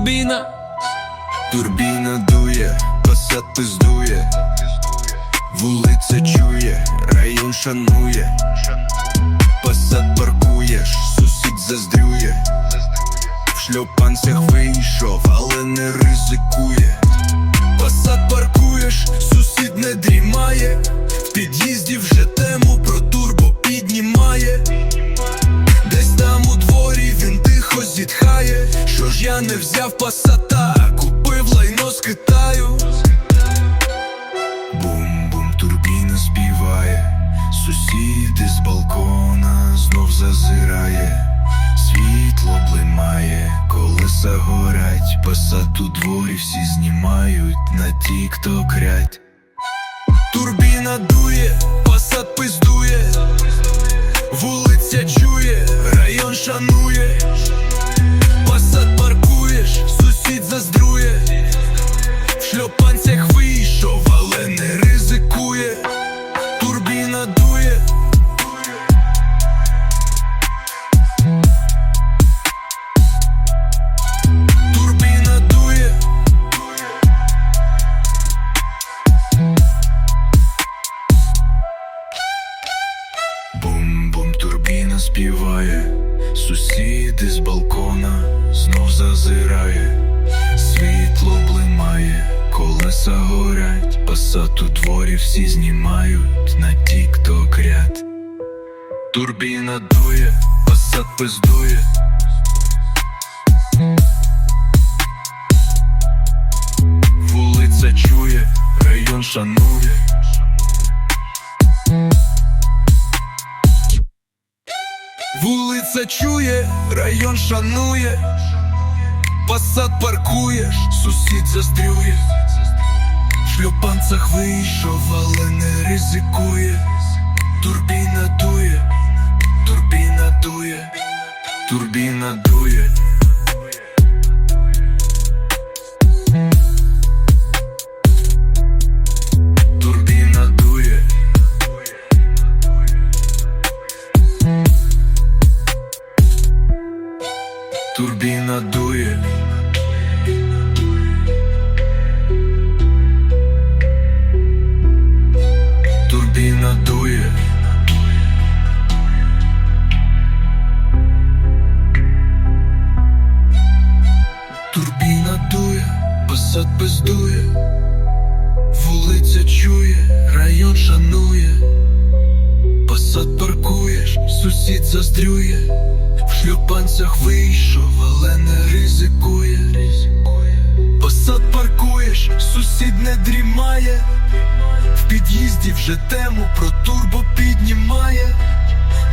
турбіна. Турбіна дує, посад пиздує, вулиця чує, район шанує, посад паркуєш, сусід заздрює, в шльопанцях вийшов, але не ризикує. Посад паркуєш, сусід не дрімає, в не взяв пасата, купив лайно з Китаю. Бум-бум, турбіна співає, сусіди з балкона знов зазирає, світло блимає, колеса горять, пасат у дворі всі знімають на тік-ток рять. Турбіна дує, пасат пиздує. Вулиця чує, район шанує, сусід заздрює, співає, сусіди з балкона знов зазирає, світло блимає, колеса горять, пасат у дворі всі знімають на тік-ток ряд. Турбіна дує, пасат пиздує. Вулиця чує, район шанує. Вулиця чує, район шанує, посад паркуєш, сусід застрює, в шлюпанцях вийшов, але не ризикує, турбіна дує, турбіна дує, турбіна дує. Турбіна дує. Турбіна дує. Турбіна дує, посад пиздує, вулиця чує, район шанує. Посад паркуєш, сусід заздрює, шлюпанцях вийшов, але не ризикує. Посад паркуєш, сусід не дрімає, в під'їзді вже тему про турбо піднімає.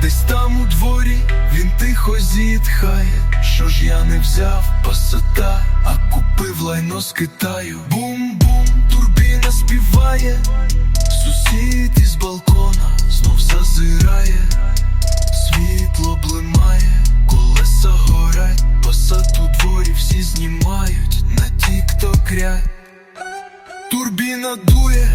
Десь там у дворі він тихо зітхає. Що ж я не взяв пасата, а купив лайно з Китаю. Бум-бум, турбіна співає. Сусід із балкона знов зазирає, всі знімають на тік-ток ряд. Турбіна дує,